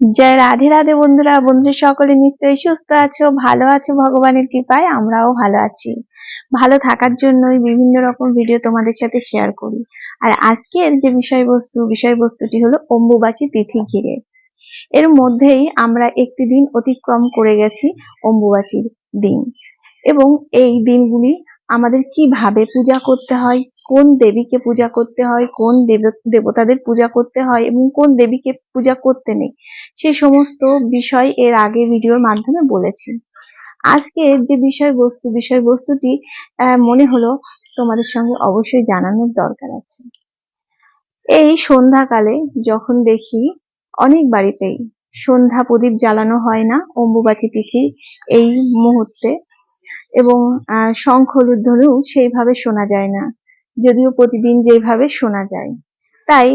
জয় রাধে রাধে বন্ধুরা বন্ধু সকলে নিশ্চয়ই সুস্থ আছো, ভালো আছো, ভগবানের কৃপায় আমরাও ভালো আছি। ভালো থাকার জন্যই বিভিন্ন রকম ভিডিও তোমাদের সাথে শেয়ার করি। আর আজকের যে বিষয়বস্তু, বিষয়বস্তুটি হলো অম্বুবাচী তিথি ঘিরে। এর মধ্যেই আমরা একটি দিন অতিক্রম করে গেছি অম্বুবাচীর দিন। এবং এই দিনগুলি আমাদের কীভাবে পূজা করতে হয়, কোন দেবীকে পূজা করতে হয়, কোন দেব- দেবতাদের পূজা করতে হয় এবং কোন দেবীকে পূজা করতে নেই সেই সমস্ত বিষয় এর আগে ভিডিওর মাধ্যমে বলেছি। আজকে যে বিষয়বস্তু, বিষয়বস্তুটি মনে হলো তোমাদের সঙ্গে অবশ্যই জানানোর দরকার আছে। এই সন্ধ্যাকালে যখন দেখি অনেক বাড়িতেই সন্ধ্যা প্রদীপ জ্বালানো হয় না, অম্বুবাচী তিথি এই মুহূর্তে এবং আহ, শঙ্খ লুধ্বনিও সেইভাবে শোনা যায় না যদিও প্রতিদিন যেভাবে শোনা যায়। তাই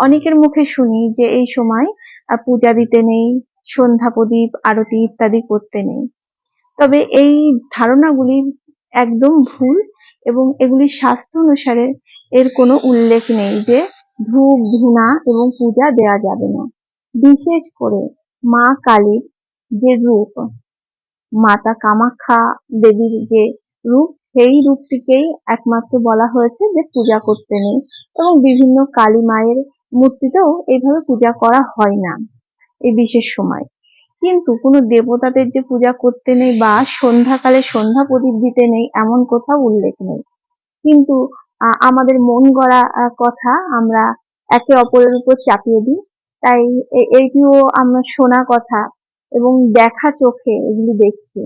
অনেকের মুখে শুনি যে এই সময় পূজা দিতে নেই সন্ধ্যা প্রদীপ আরতি ইত্যাদি করতে নেই। তবে এই ধারণাগুলি একদম ভুল এবং এগুলি স্বাস্থ্য অনুসারে এর কোনো উল্লেখ নেই যে ধূপ ধুনা এবং পূজা দেওয়া যাবে না। বিশেষ করে মা কালীর যে রূপ মাতা কামাখ্যা দেবীর যে রূপ, সেই রূপটিকেই একমাত্র বলা হয়েছে যে পূজা করতে নেই এবং বিভিন্ন কালী মায়ের মূর্তিতেও এইভাবে পূজা করা হয় না এই বিশেষ সময়। কিন্তু কোনো দেবতাদের যে পূজা করতে নেই বা সন্ধ্যাকালে সন্ধ্যা প্রদীপ দিতে নেই এমন কোথাও উল্লেখ নেই। কিন্তু আমাদের মন গড়া কথা আমরা একে অপরের উপর চাপিয়ে দিই। তাই এইটিও আমরা শোনা কথা। এবং দেখা চোখে এগুলি দেখছি।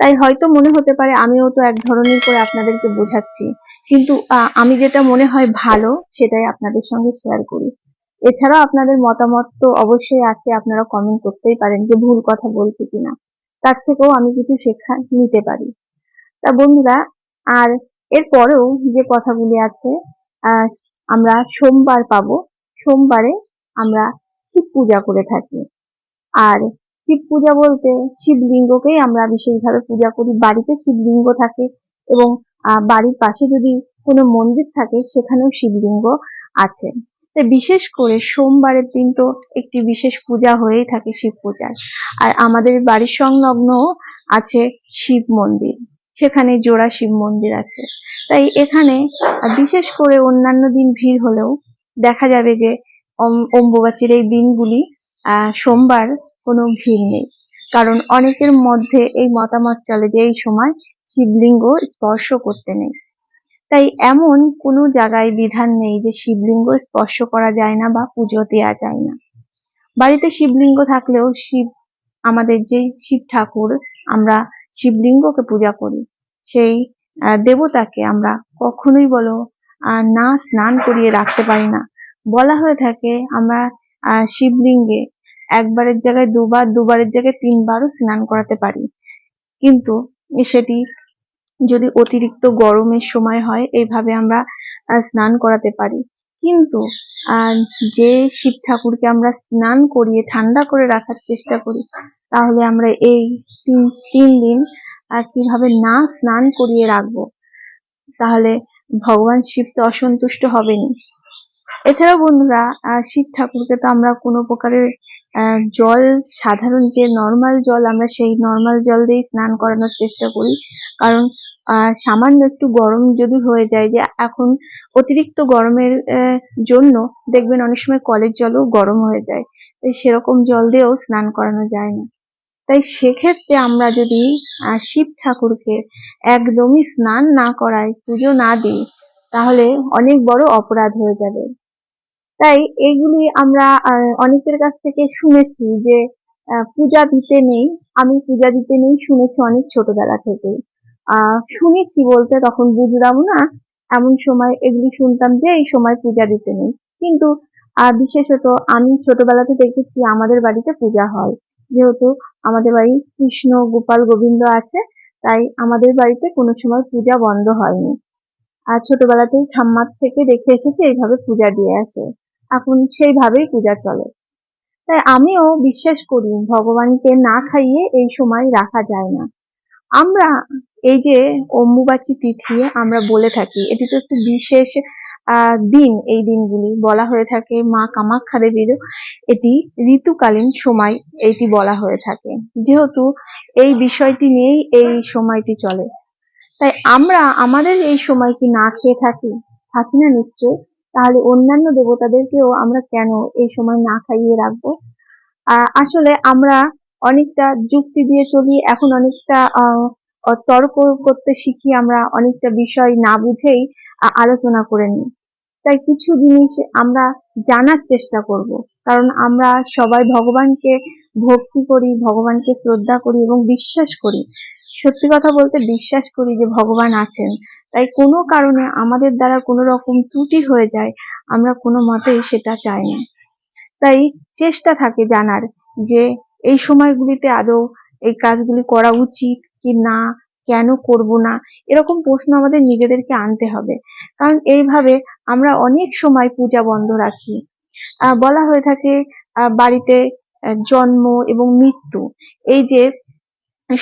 তাই হয়তো মনে হতে পারে আমিও তো এক ধরনের করে আপনাদেরকে বোঝাচ্ছি। কিন্তু আমি যেটা মনে হয় ভালো, সেটাই আপনাদের সঙ্গে শেয়ার করি। এছাড়াও আপনাদের মতামত তো অবশ্যই আছে, আপনারা কমেন্ট করতেই পারেন যে ভুল কথা বলছি কিনা। তার থেকেও আমি কিছু শেখা নিতে পারি। তা বন্ধুরা, আর এরপরেও যে কথাগুলি আছে আমরা সোমবার পাবো। সোমবারে আমরা শিব পূজা করে থাকি। আর শিব পূজা বলতে শিবলিঙ্গকেই আমরা বিশেষভাবে পূজা করি। বাড়িতে শিবলিঙ্গ থাকে এবং বাড়ির পাশে যদি কোনো মন্দির থাকে সেখানেও শিবলিঙ্গ আছে। বিশেষ করে সোমবারের দিন তো একটি বিশেষ পূজা হয়েই থাকে শিব পূজার। আর আমাদের বাড়ির সংলগ্ন আছে শিব মন্দির। সেখানে জোড়া শিব মন্দির আছে। তাই এখানে বিশেষ করে অন্যান্য দিন ভিড় হলেও দেখা যাবে যে, অম- অম্বুবাচীর এই দিনগুলি সোমবার কোনো ভিড় নেই। কারণ অনেকের মধ্যে এই মতামত চলে যে এই সময় শিবলিঙ্গ স্পর্শ করতে নেই। তাই এমন কোনো জায়গায় বিধান নেই যে শিবলিঙ্গ স্পর্শ করা যায় না বা পুজো দেওয়া যায় না। বাড়িতে শিবলিঙ্গ থাকলেও শিব, আমাদের যে শিব ঠাকুর, আমরা শিবলিঙ্গকে পূজা করি। সেই দেবতাকে আমরা কখনোই বলো না স্নান করিয়ে রাখতে পারি না। বলা হয়ে থাকে আমরা শিবলিঙ্গে একবারের জায়গায় দুবার, দুবারের জায়গায় তিনবারও স্নান করাতে পারি। কিন্তু সেটি যদি অতিরিক্ত গরমের সময় হয় এইভাবে আমরা স্নান করাতে পারি। কিন্তু যে শিব ঠাকুরকে আমরা স্নান করিয়ে ঠান্ডা করে রাখার চেষ্টা করি, তাহলে আমরা এই তিন তিন দিন আর কীভাবে না স্নান করিয়ে রাখব, তাহলে ভগবান শিব তো অসন্তুষ্ট হবেনি এছাড়াও বন্ধুরা শিব ঠাকুরকে তো আমরা কোনো প্রকারের জল, সাধারণ যে নর্মাল জল, আমরা সেই নর্মাল জল দিয়ে স্নান করানোর চেষ্টা করি। কারণ সামান্য একটু গরম যদি হয়ে যায় যে, এখন অতিরিক্ত গরমের জন্য দেখবেন অনেক সময় কলের জলও গরম হয়ে যায়। তাই সেরকম জল দিয়েও স্নান করানো যায় না। তাই সেক্ষেত্রে আমরা যদি শিব ঠাকুরকে একদমই স্নান না করাই পুজো না দিই, তাহলে অনেক বড় অপরাধ হয়ে যাবে। তাই এইগুলি আমরা অনেকের কাছ থেকে শুনেছি যে পূজা দিতে নেই, আমি পূজা দিতে নেই শুনেছি অনেক ছোটবেলা থেকে শুনেছি বলতে তখন বুঝলাম না, এমন সময় এগুলি শুনতাম যে এই সময় পূজা দিতে নেই। কিন্তু বিশেষত আমি ছোটবেলাতে দেখেছি আমাদের বাড়িতে পূজা হয়। যেহেতু আমাদের বাড়ি কৃষ্ণ গোপাল গোবিন্দ আছে, তাই আমাদের বাড়িতে কোনো সময় পূজা বন্ধ হয়নি। আর ছোটবেলাতেই ঠাম্মার থেকে দেখে এসেছি এইভাবে পূজা দিয়ে আসে। এখন সেইভাবেই পূজা চলে। তাই আমিও বিশ্বাস করি ভগবানকে না খাইয়ে এই সময় রাখা যায় না। আমরা এই যে অম্বুবাচী তিথি আমরা বলে থাকি, এটি তো একটু বিশেষ দিন এই দিনগুলি। বলা হয়ে থাকে মা কামাখ্যা দেবীর এটি ঋতুকালীন সময় এইটি বলা হয়ে থাকে। যেহেতু এই বিষয়টি নিয়েই এই সময়টি চলে। তাই আমরা আমাদের এই সময় কি না খেয়ে থাকি? থাকি না নিশ্চয় তাহলে অন্যান্য দেবতাদেরকেও আমরা কেন এই সময় না খাইয়ে রাখব? আসলে আমরা অনেকটা যুক্তি দিয়ে চলি, এখন অনেকটা তর্ক করতে শিখি, আমরা অনেকটা বিষয় না বুঝেই আলোচনা করে নিই। তাই কিছু জিনিস আমরা জানার চেষ্টা করব, কারণ আমরা সবাই ভগবানকে ভক্তি করি, ভগবানকে শ্রদ্ধা করি এবং বিশ্বাস করি। সত্যি কথা বলতে বিশ্বাস করি যে ভগবান আছেন। তাই কোনো কারণে আমাদের দ্বারা কোনো রকম ত্রুটি হয়ে যায়, আমরা কোনো মতেই সেটা চাই না। তাই চেষ্টা থাকে জানার যে এই সময়গুলিতে আদৌ এই কাজগুলি করা উচিত কি না, কেন করব না, এরকম প্রশ্ন আমাদের নিজেদেরকে আনতে হবে। কারণ এইভাবে আমরা অনেক সময় পূজা বন্ধ রাখি। বলা হয়ে থাকে বাড়িতে জন্ম এবং মৃত্যু, এই যে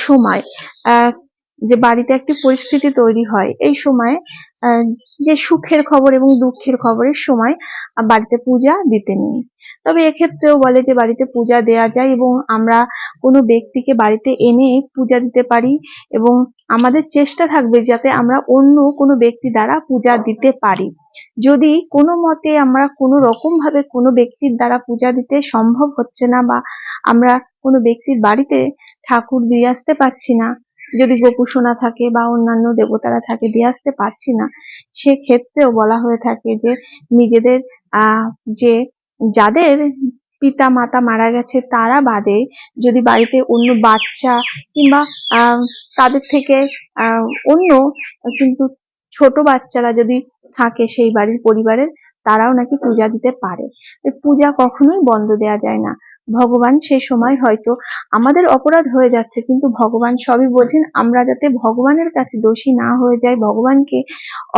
সময় যে বাড়িতে একটি পরিস্থিতি তৈরি হয়, এই সময় যে সুখের খবর এবং দুঃখের খবরের সময় বাড়িতে পূজা দিতে নেই। তবে এক্ষেত্রেও বলে যে বাড়িতে পূজা দেয়া যায় এবং আমরা কোনো ব্যক্তিকে বাড়িতে এনে পূজা দিতে পারি এবং আমাদের চেষ্টা থাকবে যাতে আমরা অন্য কোনো ব্যক্তি দ্বারা পূজা দিতে পারি। যদি কোনো মতে আমরা কোনো রকম ভাবে কোনো ব্যক্তির দ্বারা পূজা দিতে সম্ভব হচ্ছে না বা আমরা কোনো ব্যক্তির বাড়িতে ঠাকুর দিয়ে আসতে পারছি না যদি গোপুসোনা থাকে বা অন্যান্য দেবতারা থাকে দিয়ে আসতে পারছি না, সেক্ষেত্রেও বলা হয়ে থাকে যে নিজেদের যে যাদের পিতা মাতা মারা গেছে তারা বাদে যদি বাড়িতে অন্য বাচ্চা কিংবা তাদের থেকে অন্য কিন্তু ছোট বাচ্চারা যদি থাকে সেই বাড়ির পরিবারের, তারাও নাকি পূজা দিতে পারে। পূজা কখনোই বন্ধ দেওয়া যায় না। ভগবান সে সময় হয়তো আমাদের অপরাধ হয়ে যাচ্ছে, কিন্তু ভগবান সবই বোঝেন, আমরা যাতে ভগবানের কাছে দোষী না হয়ে যাই, ভগবানকে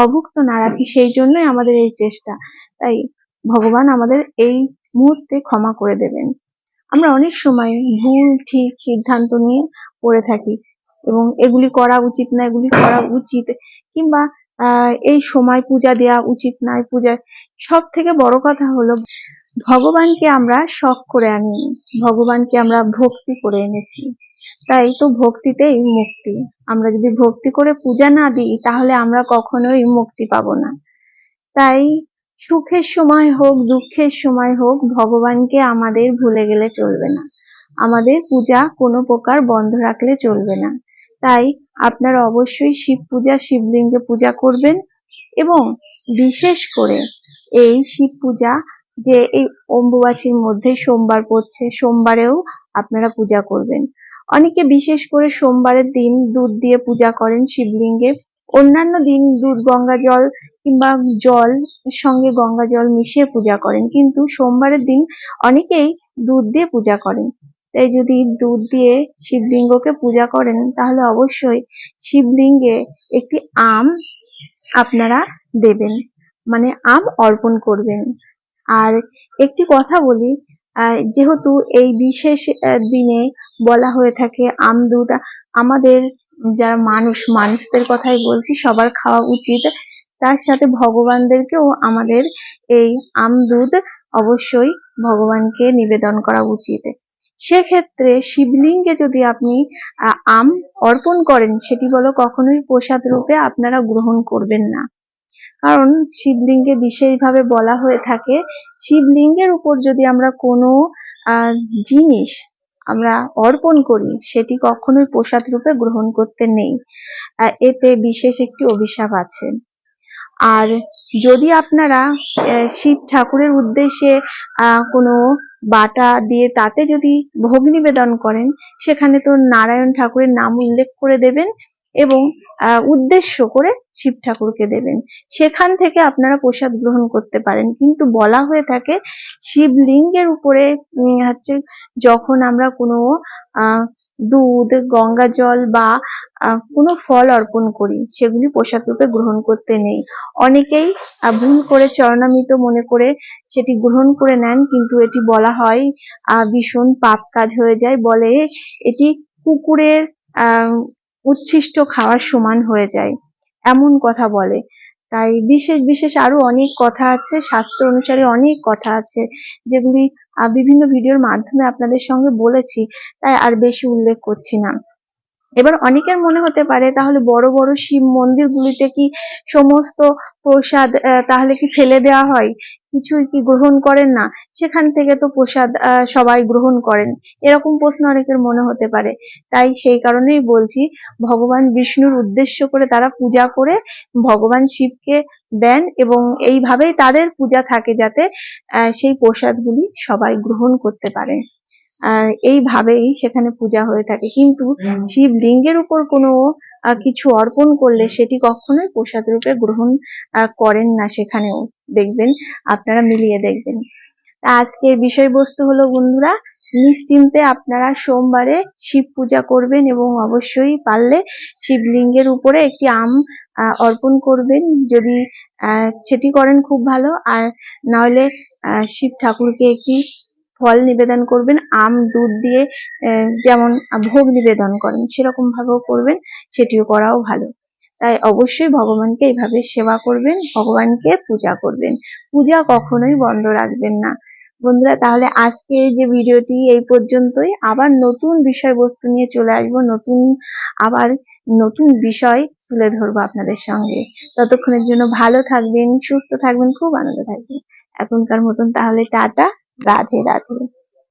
অভুক্ত না রাখি, সেই জন্যই আমাদের এই চেষ্টা। তাই ভগবান আমাদের এই মুহূর্তে ক্ষমা করে দেবেন। আমরা অনেক সময় ভুল, ঠিক সিদ্ধান্ত নিয়ে পড়ে থাকি এবং এগুলি করা উচিত না, এগুলি করা উচিত, কিংবা এই সময় পূজা দেওয়া উচিত নয় পূজা সব থেকে বড় কথা হলো ভগবানকে আমরা শখ করে আনি, ভগবানকে আমরা ভক্তি করে এনেছি। তাই তো ভক্তিতেই মুক্তি। আমরা যদি ভক্তি করে পূজা না দিই, তাহলে আমরা কখনোই মুক্তি পাবো না। তাই সুখের সময় হোক, দুঃখের সময় হোক, ভগবানকে আমাদের ভুলে গেলে চলবে না। আমাদের পূজা কোনো প্রকার বন্ধ রাখলে চলবে না। তাই আপনারা অবশ্যই শিব পূজা, শিবলিঙ্গে পূজা করবেন এবং বিশেষ করে এই শিব পূজা যে এই অম্বুবাচীর মধ্যে সোমবার পড়ছে, সোমবারেও আপনারা পূজা করবেন। অনেকে বিশেষ করে সোমবারের দিন দুধ দিয়ে পূজা করেন শিবলিঙ্গে। অন্যান্য দিন দুধ, গঙ্গা জল কিংবা জল সঙ্গে গঙ্গা জল মিশিয়ে পূজা করেন। কিন্তু সোমবারের দিন অনেকেই দুধ দিয়ে পূজা করেন। তাই যদি দুধ দিয়ে শিবলিঙ্গকে পূজা করেন, তাহলে অবশ্যই শিবলিঙ্গে একটি আম আপনারা দেবেন। মানে আম অর্পণ করবেন। আর একটি কথা বলি যেহেতু এই বিশেষ দিনে বলা হয়ে থাকে আম দুধ, আমাদের যারা মানুষ, মানুষদের কথাই বলছি, সবার খাওয়া উচিত। তার সাথে ভগবানদেরকেও আমাদের এই আম দুধ অবশ্যই ভগবানকে নিবেদন করা উচিত। সেক্ষেত্রে শিবলিঙ্গে যদি আপনি আম অর্পণ করেন, সেটি বলো কখনোই প্রসাদ রূপে আপনারা গ্রহণ করবেন না। কারণ শিবলিঙ্গে বিশেষভাবে বলা হয়ে থাকে, শিবলিঙ্গের উপর যদি আমরা কোনো জিনিস আমরা অর্পণ করি, সেটি কখনোই প্রসাদ রূপে গ্রহণ করতে নেই। এতে বিশেষ একটি অভিশাপ আছে। আর যদি আপনারা শিব ঠাকুরের উদ্দেশ্যে কোনো বাটা দিয়ে তাতে যদি ভোগ নিবেদন করেন, সেখানে তো নারায়ণ ঠাকুরের নাম উল্লেখ করে দেবেন। এবং উদ্দেশ্য করে শিব ঠাকুরকে দেবেন। সেখান থেকে আপনারা প্রসাদ গ্রহণ করতে পারেন। কিন্তু বলা হয়ে থাকে, শিবলিঙ্গের উপরে হচ্ছে যখন আমরা কোনো দুধ, গঙ্গা জল বা কোনো ফল অর্পণ করি, সেগুলি প্রসাদ রূপে গ্রহণ করতে নেই। অনেকেই ভুল করে চরণামৃত মনে করে সেটি গ্রহণ করে নেন, কিন্তু এটি বলা হয় ভীষণ পাপ কাজ হয়ে যায়। বলে এটি কুকুরের উচ্ছিষ্ট খাওয়ার সমান হয়ে যায়। এমন কথা বলে। তাই বিশেষ বিশেষ আরও অনেক কথা আছে, শাস্ত্র অনুসারে অনেক কথা আছে, যেগুলি বিভিন্ন ভিডিওর মাধ্যমে আপনাদের সঙ্গে বলেছি, তাই আর বেশি উল্লেখ করছি না। এবার অনেকের মনে হতে পারে, তাহলে বড় বড় শিব মন্দিরগুলিতে কি সমস্ত প্রসাদ তাহলে কি ফেলে দেওয়া হয়? কিছুই কি গ্রহণ করেন না? সেখান থেকে তো প্রসাদ সবাই গ্রহণ করেন। এরকম প্রশ্ন অনেকের মনে হতে পারে। তাই সেই কারণেই বলছি, ভগবান বিষ্ণুর উদ্দেশ্য করে তারা পূজা করে ভগবান শিবকে দেন এবং এইভাবেই তাদের পূজা থাকে যাতে সেই প্রসাদগুলি সবাই গ্রহণ করতে পারে। এইভাবেই সেখানে পূজা হয়ে থাকে। কিন্তু শিবলিঙ্গের উপর কোনো কিছু অর্পণ করলে সেটি কখনোই প্রসাদ রূপে গ্রহণ করেন না সেখানেও। দেখবেন আপনারা মিলিয়ে দেখবেন। আজকের বিষয়বস্তু হলো বন্ধুরা নিশ্চিন্তে আপনারা সোমবারে শিব পূজা করবেন এবং অবশ্যই পারলে শিবলিঙ্গের উপরে একটি আম অর্পণ করবেন। যদি আহ, সেটি করেন খুব ভালো। আর নাহলে আহ, শিব ঠাকুরকে একটি ফল নিবেদন করবেন, আম, দুধ দিয়ে যেমন ভোগ নিবেদন করেন, সেরকম ভাবেও করবেন, সেটিও করাও ভালো। তাই অবশ্যই ভগবানকে এইভাবে সেবা করবেন, ভগবানকে পূজা করবেন। পূজা কখনোই বন্ধ রাখবেন না। বন্ধুরা, তাহলে আজকে যে ভিডিওটি এই পর্যন্তই। আবার নতুন বিষয়বস্তু নিয়ে চলে আসব, নতুন, আবার নতুন বিষয় তুলে ধরবো আপনাদের সঙ্গে। ততক্ষণের জন্য ভালো থাকবেন, সুস্থ থাকবেন, খুব আনন্দ থাকবেন। এখনকার মতন তাহলে টাটা। রাধে রাধে।